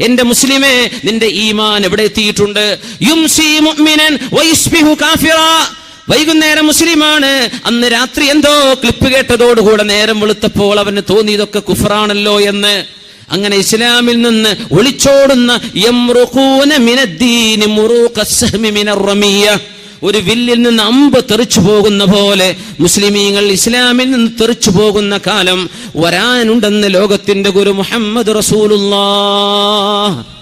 എന്റെ മുസ്ലിമേ നിന്റെ ഈമാൻ എവിടെ എത്തിയിട്ടുണ്ട്? വൈകുന്നേരം മുസ്ലിമാണ്. അന്ന് രാത്രി എന്തോ ക്ലിപ്പ് കേട്ടതോടുകൂടെ നേരം വെളുത്തപ്പോൾ അവന് തോന്നി ഇതൊക്കെ കുഫറാണല്ലോ എന്ന്. അങ്ങനെ ഇസ്ലാമിൽ നിന്ന് ഒളിച്ചോടുന്ന ഒരു വില്ലിൽ നിന്ന് അമ്പ് തെറിച്ചു പോകുന്ന പോലെ മുസ്ലിമീങ്ങൾ ഇസ്ലാമിൽ നിന്ന് തെറിച്ചു പോകുന്ന കാലം വരാനുണ്ടെന്ന് ലോകത്തിന്റെ ഗുരു മുഹമ്മദ് റസൂലുള്ളാഹ്.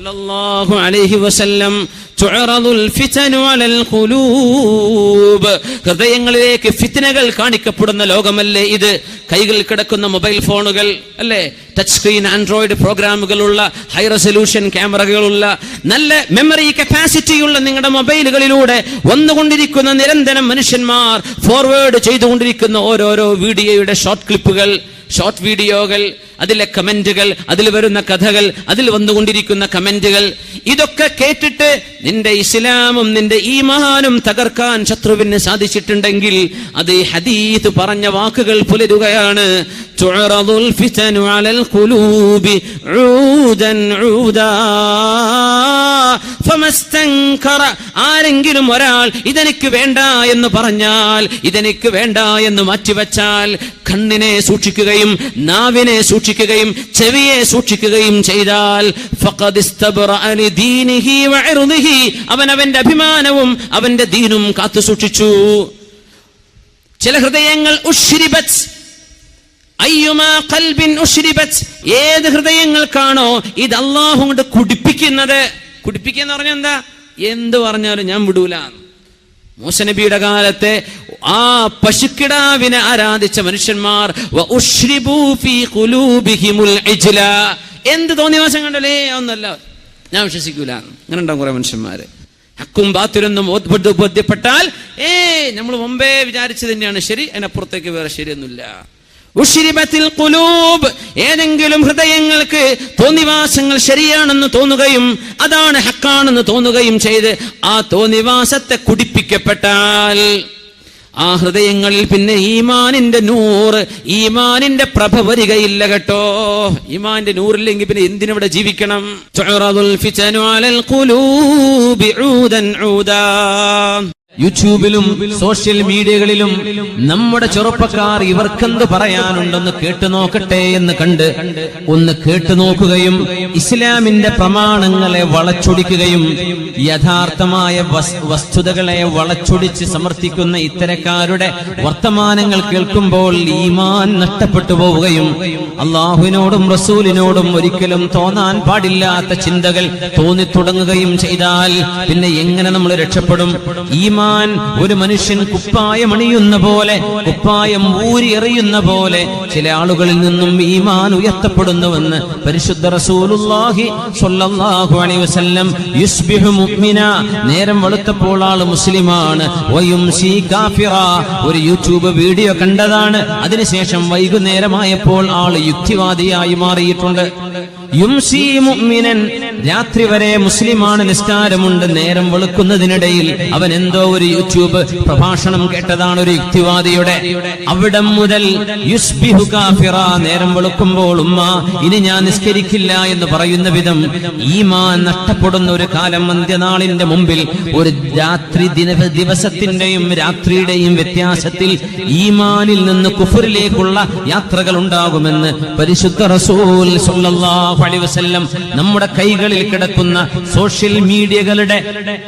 സല്ലല്ലാഹു അലൈഹി വസല്ലം തുഅറദുൽ ഫിതനു അലൽ ഖുലൂബ്. ഹൃദയങ്ങളിലേക്ക് ഫിത്നകൾ കാണിക്കപ്പെടുന്ന ലോകമല്ലേ ഇത്? കൈകളിൽ കിടക്കുന്ന മൊബൈൽ ഫോണുകൾ അല്ലേ? ടച്ച് സ്ക്രീൻ ആൻഡ്രോയിഡ് പ്രോഗ്രാമുകളുള്ള ഹൈ റെസൊല്യൂഷൻ ക്യാമറകളുള്ള നല്ല മെമ്മറി കപ്പാസിറ്റിയുള്ള നിങ്ങളുടെ മൊബൈലുകളിലൂടെ വന്നുകൊണ്ടിരിക്കുന്ന നിരന്തരം മനുഷ്യന്മാർ ഫോർവേഡ് ചെയ്തുകൊണ്ടിരിക്കുന്ന ഓരോരോ വീഡിയോയുടെ ഷോർട്ട് ക്ലിപ്പുകൾ ഷോർട്ട് വീഡിയോകൾ അതിലെ കമന്റുകൾ അതിൽ വരുന്ന കഥകൾ അതിൽ വന്നുകൊണ്ടിരിക്കുന്ന കമന്റുകൾ ഇതൊക്കെ കേട്ടിട്ട് നിന്റെ ഇസ്ലാമും നിന്റെ ഈമാനും തകർക്കാൻ ശത്രുവിന് സാധിച്ചിട്ടുണ്ടെങ്കിൽ അത് ഹദീത് പറഞ്ഞ വാക്കുകൾ പുലരുകയാണ്. തുഅറദുൽ ആരെങ്കിലും ഒരാൾ ഇതെനിക്ക് വേണ്ട എന്ന് പറഞ്ഞാൽ ഇതെനിക്ക് വേണ്ട എന്ന് മാറ്റിവെച്ചാൽ കണ്ണിനെ സൂക്ഷിക്കുകയും നാവിനെ സൂക്ഷിക്കുകയും ചെവിയെ സൂക്ഷിക്കുകയും ചെയ്താൽ അവൻ അവന്റെ അഭിമാനവും അവന്റെ ദീനും കാത്തു സൂക്ഷിച്ചു. ചില ഹൃദയങ്ങൾ ഏത് ഹൃദയങ്ങൾക്കാണോ ഇത് അള്ളാഹു കൊണ്ട് കുടിപ്പിക്കുന്നത്? കുടിപ്പിക്കുക എന്ന് പറഞ്ഞാൽ എന്താ? എന്ത് പറഞ്ഞാലും ഞാൻ വിടൂല. മൂസനബിയുടെ കാലത്തെ ആ പശുക്കിടാവിനെ ആരാധിച്ച മനുഷ്യന്മാർ എന്ത് തോന്നിയ ഫീ ഖുലൂബിഹിമുൽ ഇജ്ല. എന്ത് തോന്നിവാസം കണ്ടല്ലേ? ഒന്നല്ല. ഞാൻ വിശ്വസിക്കൂല. അങ്ങനെ ഉണ്ടാവും കുറെ മനുഷ്യന്മാര്. ഹക്കും ബാത്തിലൊന്നും ബോധ്യ- ബോധ്യപ്പെട്ടാൽ ഏ നമ്മൾ മുമ്പേ വിചാരിച്ചു തന്നെയാണ് ശരി അതിനപ്പുറത്തേക്ക് വേറെ ശരിയൊന്നുമില്ല. കുലൂബ് ഏതെങ്കിലും ഹൃദയങ്ങൾക്ക് തോന്നിവാസങ്ങൾ ശരിയാണെന്ന് തോന്നുകയും അതാണ് ഹക്കാണെന്ന് തോന്നുകയും ചെയ്ത് ആ തോന്നിവാസത്തെ കുടിപ്പിക്കപ്പെട്ടാൽ ആ ഹൃദയങ്ങളിൽ പിന്നെ ഈമാനിന്റെ നൂറ് ഈമാനിന്റെ പ്രഭ വരികയില്ല കേട്ടോ. ഈമാന്റെ നൂറില്ലെങ്കിൽ പിന്നെ എന്തിനവിടെ ജീവിക്കണം? യൂട്യൂബിലും സോഷ്യൽ മീഡിയകളിലും നമ്മുടെ ചെറുപ്പക്കാർ ഇവർക്കെന്ത് പറയാനുണ്ടെന്ന് കേട്ടു നോക്കട്ടെ എന്ന് കണ്ട് ഒന്ന് കേട്ടു നോക്കുകയും ഇസ്ലാമിന്റെ പ്രമാണങ്ങളെ വളച്ചൊടിക്കുകയും യഥാർത്ഥമായ വസ്തുതകളെ വളച്ചൊടിച്ച് സമർത്ഥിക്കുന്ന ഇത്തരക്കാരുടെ വർത്തമാനങ്ങൾ കേൾക്കുമ്പോൾ ഈമാൻ നഷ്ടപ്പെട്ടു പോവുകയും അള്ളാഹുവിനോടും റസൂലിനോടും ഒരിക്കലും തോന്നാൻ പാടില്ലാത്ത ചിന്തകൾ തോന്നിത്തുടങ്ങുകയും ചെയ്താൽ പിന്നെ എങ്ങനെ നമ്മൾ രക്ഷപ്പെടും? ഈമാൻ ഒരു മനുഷ്യൻ കുപ്പായം അണിയുന്ന പോലെ കുപ്പായം ഊരി എറിയുന്ന പോലെ ചില ആളുകളിൽ നിന്നും ഈമാൻ ഉയർത്തപ്പെടുന്നുവെന്ന് പരിശുദ്ധ റസൂലുല്ലാഹി സ്വല്ലല്ലാഹു അലൈഹി വസല്ലം യുസ്ബിഹു മുഅ്മിന നേരം വെളുത്തപ്പോൾ ആൾ മുസ്ലിമാണ്. വയുംസി കാഫിറ. ഒരു യൂട്യൂബ് വീഡിയോ കണ്ടതാണ്. അതിനുശേഷം വൈകുന്നേരമായപ്പോൾ ആൾ യുക്തിവാദിയായി മാറിയിട്ടുണ്ട്. യുംസി രാത്രി വരെ മുസ്ലിമാണ് നിസ്കാരമുണ്ട്. നേരം വെളുക്കുന്നതിനിടയിൽ അവൻ എന്തോ ഒരു യൂട്യൂബ് പ്രഭാഷണം കേട്ടതാണ് ഒരു യുക്തിവാദിയുടെ. അവിടം മുതൽ യുസ്ബിഹു നേരം വെളുക്കുമ്പോൾ ഉമ്മ ഇനി ഞാൻ നിസ്കരിക്കില്ല എന്ന് പറയുന്ന വിധം ഈമാൻ നഷ്ടപ്പെടുന്ന ഒരു കാലം അന്ത്യനാളിന്റെ മുമ്പിൽ ഒരു രാത്രി ദിന ദിവസത്തിന്റെയും രാത്രിയുടെയും വ്യത്യാസത്തിൽ ഈമാനിൽ നിന്ന് കുഫറിലേക്കുള്ള യാത്രകൾ ഉണ്ടാകുമെന്ന് പരിശുദ്ധ റസൂൽ നമ്മുടെ കൈകൾ കൈകളിൽ കിടക്കുന്ന സോഷ്യൽ മീഡിയകളുടെ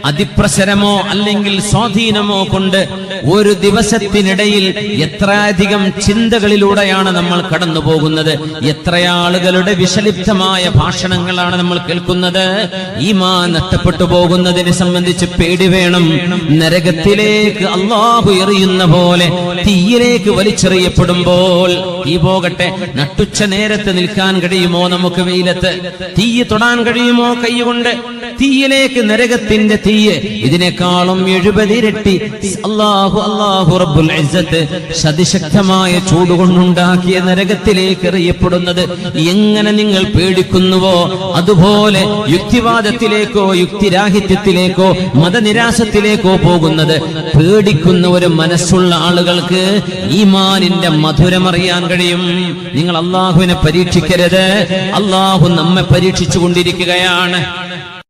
അതിപ്രസരമോ അല്ലെങ്കിൽ സ്വാധീനമോ കൊണ്ട് ഒരു ദിവസത്തിനിടയിൽ എത്രയധികം ചിന്തകളിലൂടെയാണ് നമ്മൾ കടന്നു പോകുന്നത് എത്രയാളുകളുടെ വിഷലിപ്തമായ ഭാഷണങ്ങളാണ് നമ്മൾ കേൾക്കുന്നത്? ഈമാ നഷ്ടപ്പെട്ടു പോകുന്നതിനെ സംബന്ധിച്ച് പേടി വേണം. നരകത്തിലേക്ക് അള്ളാഹു എറിയുന്ന പോലെ തീയിലേക്ക് വലിച്ചെറിയപ്പെടുമ്പോൾ തീ പോകട്ടെ നട്ടുച്ച നേരത്ത് നിൽക്കാൻ കഴിയുമോ നമുക്ക് വെയിലത്ത്? തീ തൊടാൻ കഴിയുമോ? കൈകൊണ്ട് തീയിലേക്ക് നരകത്തിന്റെ തീയ് ഇതിനേക്കാളും എഴുപതിരട്ടി. അള്ളാഹു അള്ളാഹു റബ്ബുൽ ഇസ്സത്ത് സതിശക്തമായ ചൂടുകൊണ്ടുണ്ടാക്കിയ നരകത്തിലേക്ക് എറിയപ്പെടുന്നത്. എങ്ങനെ നിങ്ങൾ പേടിക്കുന്നുവോ? അതുപോലെ യുക്തിവാദത്തിലേക്കോ യുക്തിരാഹിത്യത്തിലേക്കോ മതനിരാശത്തിലേക്കോ പോകുന്നത്. പേടിക്കുന്ന ഒരു മനസ്സുള്ള ആളുകൾക്ക് ഈമാനിന്റെ മധുരമറിയാൻ കഴിയും. നിങ്ങൾ അള്ളാഹുവിനെ പരീക്ഷിക്കരുത്. അള്ളാഹു നമ്മെ പരീക്ഷിച്ചു കൊണ്ടിരിക്കുകയാണ്